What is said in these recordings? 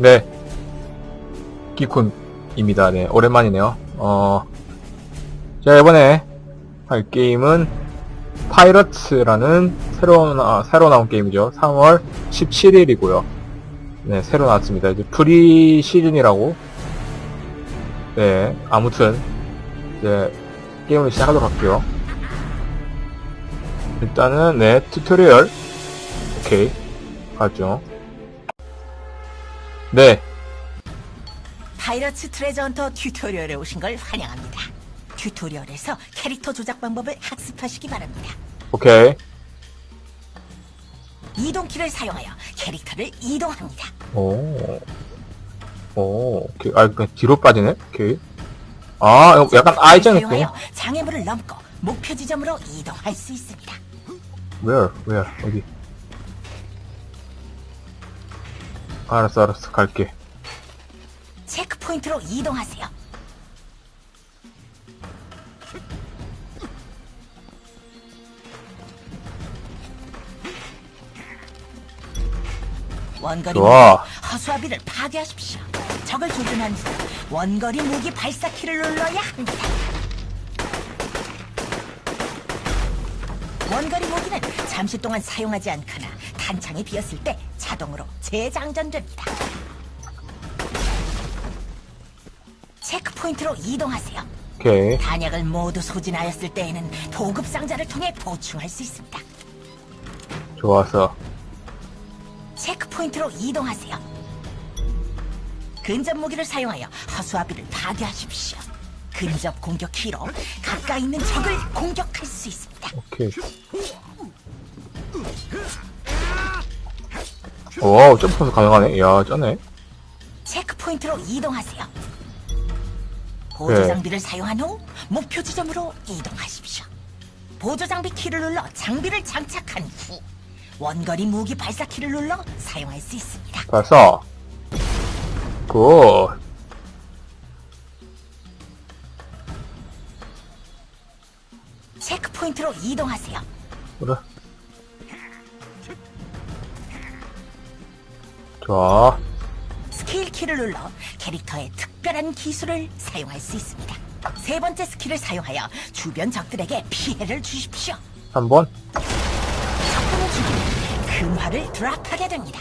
네. 기쿤입니다. 네, 오랜만이네요. 어, 자, 이번에 할 게임은 파이러츠라는 새로, 나, 새로 나온 게임이죠. 3월 17일이고요. 네, 새로 나왔습니다. 이제 프리 시즌이라고. 네, 아무튼, 이제, 게임을 시작하도록 할게요. 일단은, 네, 튜토리얼. 오케이. 가죠. 네, 파이러츠 트레저 헌터 튜토리얼에 오신 걸 환영합니다. 튜토리얼에서 캐릭터 조작 방법을 학습하시기 바랍니다. 오케이. 이동키를 사용하여 캐릭터를 이동합니다. 오. 오, 오케이. 아, 그냥 뒤로 빠지네? 오케이. 아, 이거 약간. 사용하여 장애물을 넘고 목표 지점으로 이동할 수 있습니다. Where? Where? 어디? 알았어, 알았어. 갈게. 체크 포인트로 이동하세요. 원거리 좋아. 무기 허수아비를 파괴하십시오. 적을 조준한 후 원거리 무기 발사키를 눌러야 합니다. 원거리 무기는 잠시 동안 사용하지 않거나 탄창이 비었을 때 자동으로 재장전됩니다. 체크 포인트로 이동하세요. 오케이. 단약을 모두 소진하였을 때에는 보급 상자를 통해 보충할 수 있습니다. 좋았어. 체크 포인트로 이동하세요. 근접 무기를 사용하여 허수아비를 파괴하십시오. 근접 공격 키로 가까이 있는 적을 공격할 수 있습니다. 오케이. 오, 점프도 가능하네. 이야, 쩌네. 체크 포인트로 이동하세요. 보조 네. 장비를 사용한 후 목표 지점으로 이동하십시오. 보조 장비 키를 눌러 장비를 장착한 후 원거리 무기 발사 키를 눌러 사용할 수 있습니다. 발사. 굿. 체크 포인트로 이동하세요. 그래. 좋아. 스킬 키를 눌러 캐릭터의 특별한 기술을 사용할 수 있습니다. 세 번째 스킬을 사용하여 주변 적들에게 피해를 주십시오. 한 번. 적군을 죽이면 금화를 드랍하게 됩니다.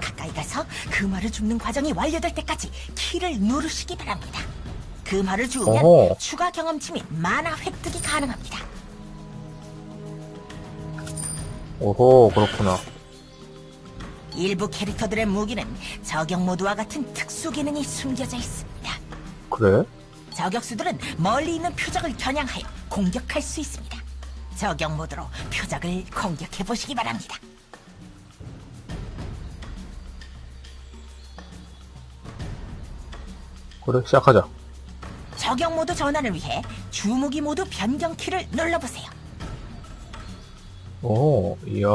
가까이 가서 금화를 줍는 과정이 완료될 때까지 키를 누르시기 바랍니다. 금화를 주우면 어허. 추가 경험치 및 만화 획득이 가능합니다. 오호, 그렇구나. 일부 캐릭터들의 무기는 저격 모드와 같은 특수 기능이 숨겨져 있습니다. 그래? 저격수들은 멀리 있는 표적을 겨냥하여 공격할 수 있습니다. 저격 모드로 표적을 공격해 보시기 바랍니다. 그래, 시작하자. 저격 모드 전환을 위해 주무기 모드 변경 키를 눌러보세요. 오, 이야.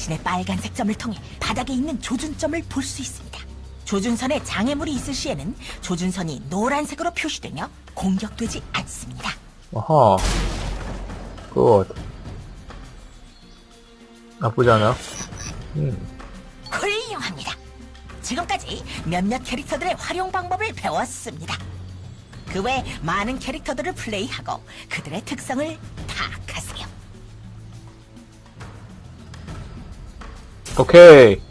당신의 빨간색 점을 통해 바닥에 있는 조준점을 볼 수 있습니다. 조준선에 장애물이 있을 시에는 조준선이 노란색으로 표시되며 공격되지 않습니다. 아하. 굿. 나쁘지 않아. 음, 훌륭합니다. 지금까지 몇몇 캐릭터들의 활용 방법을 배웠습니다. 그 외 많은 캐릭터들을 플레이하고 그들의 특성을 파악하세요. 오케이.